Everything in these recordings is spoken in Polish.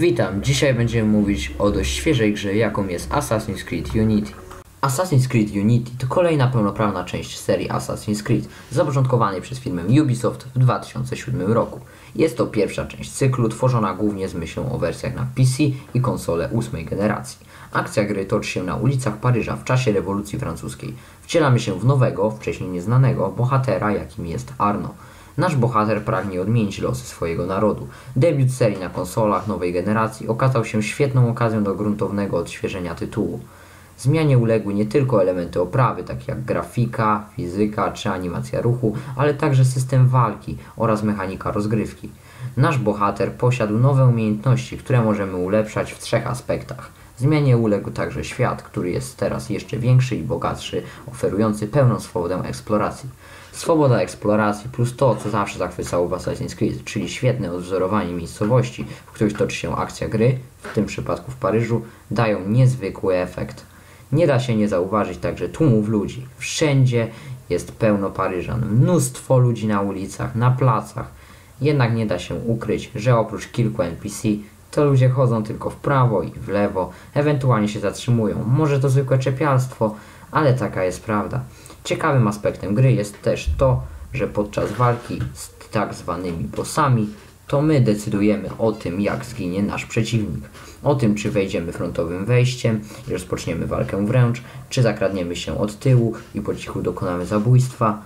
Witam, dzisiaj będziemy mówić o dość świeżej grze, jaką jest Assassin's Creed Unity. Assassin's Creed Unity to kolejna pełnoprawna część serii Assassin's Creed, zapoczątkowanej przez firmę Ubisoft w 2007 roku. Jest to pierwsza część cyklu, tworzona głównie z myślą o wersjach na PC i konsole ósmej generacji. Akcja gry toczy się na ulicach Paryża w czasie rewolucji francuskiej. Wcielamy się w nowego, wcześniej nieznanego bohatera, jakim jest Arno. Nasz bohater pragnie odmienić losy swojego narodu. Debiut serii na konsolach nowej generacji okazał się świetną okazją do gruntownego odświeżenia tytułu. Zmianie uległy nie tylko elementy oprawy, takie jak grafika, fizyka czy animacja ruchu, ale także system walki oraz mechanika rozgrywki. Nasz bohater posiadł nowe umiejętności, które możemy ulepszać w trzech aspektach. Zmianie uległ także świat, który jest teraz jeszcze większy i bogatszy, oferujący pełną swobodę eksploracji. Swoboda eksploracji plus to, co zawsze zachwycało w Assassin's Creed, czyli świetne odwzorowanie miejscowości, w których toczy się akcja gry, w tym przypadku w Paryżu, dają niezwykły efekt. Nie da się nie zauważyć także tłumów ludzi. Wszędzie jest pełno Paryżan, mnóstwo ludzi na ulicach, na placach. Jednak nie da się ukryć, że oprócz kilku NPC to ludzie chodzą tylko w prawo i w lewo, ewentualnie się zatrzymują. Może to zwykłe czepialstwo, ale taka jest prawda. Ciekawym aspektem gry jest też to, że podczas walki z tak zwanymi bossami to my decydujemy o tym, jak zginie nasz przeciwnik. O tym, czy wejdziemy frontowym wejściem i rozpoczniemy walkę wręcz, czy zakradniemy się od tyłu i po cichu dokonamy zabójstwa.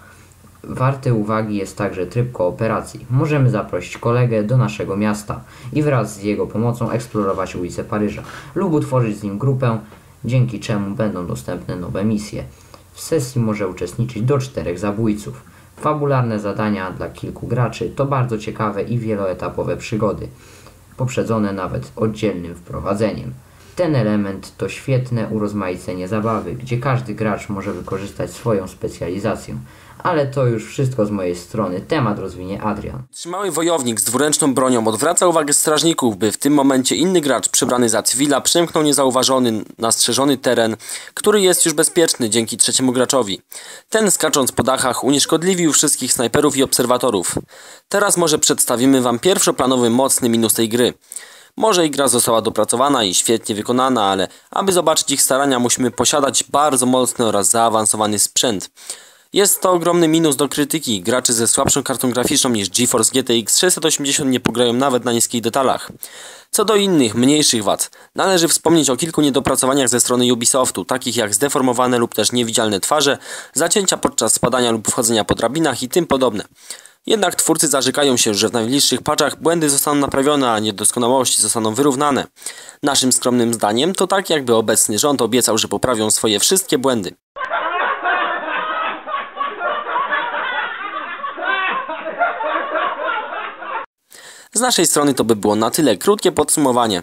Warty uwagi jest także tryb kooperacji. Możemy zaprosić kolegę do naszego miasta i wraz z jego pomocą eksplorować ulice Paryża lub utworzyć z nim grupę, dzięki czemu będą dostępne nowe misje. W sesji może uczestniczyć do czterech zabójców. Fabularne zadania dla kilku graczy to bardzo ciekawe i wieloetapowe przygody, poprzedzone nawet oddzielnym wprowadzeniem. Ten element to świetne urozmaicenie zabawy, gdzie każdy gracz może wykorzystać swoją specjalizację. Ale to już wszystko z mojej strony. Temat rozwinie Adrian. Trzymały wojownik z dwuręczną bronią odwraca uwagę strażników, by w tym momencie inny gracz przebrany za cywila przemknął niezauważony na strzeżony teren, który jest już bezpieczny dzięki trzeciemu graczowi. Ten skacząc po dachach unieszkodliwił wszystkich snajperów i obserwatorów. Teraz może przedstawimy wam pierwszoplanowy mocny minus tej gry. Może ich gra została dopracowana i świetnie wykonana, ale aby zobaczyć ich starania musimy posiadać bardzo mocny oraz zaawansowany sprzęt. Jest to ogromny minus do krytyki. Gracze ze słabszą kartą graficzną niż GeForce GTX 680 nie pograją nawet na niskich detalach. Co do innych, mniejszych wad, należy wspomnieć o kilku niedopracowaniach ze strony Ubisoftu, takich jak zdeformowane lub też niewidzialne twarze, zacięcia podczas spadania lub wchodzenia po drabinach i tym podobne. Jednak twórcy zarzekają się, że w najbliższych paczach błędy zostaną naprawione, a niedoskonałości zostaną wyrównane. Naszym skromnym zdaniem to tak jakby obecny rząd obiecał, że poprawią swoje wszystkie błędy. Z naszej strony to by było na tyle. Krótkie podsumowanie.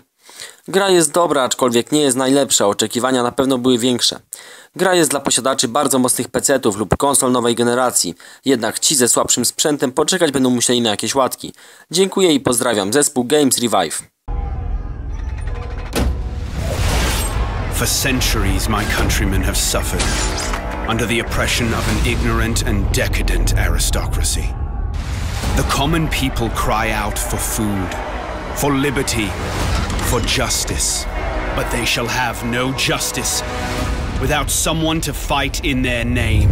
Gra jest dobra, aczkolwiek nie jest najlepsza, oczekiwania na pewno były większe. Gra jest dla posiadaczy bardzo mocnych PC-ów lub konsol nowej generacji, jednak ci ze słabszym sprzętem poczekać będą musieli na jakieś łatki. Dziękuję i pozdrawiam, zespół Games Revive. For centuries, my countrymen have suffered under the oppression of an ignorant and decadent aristocracy. The common people cry out for food, for liberty, for justice. But they shall have no justice without someone to fight in their name.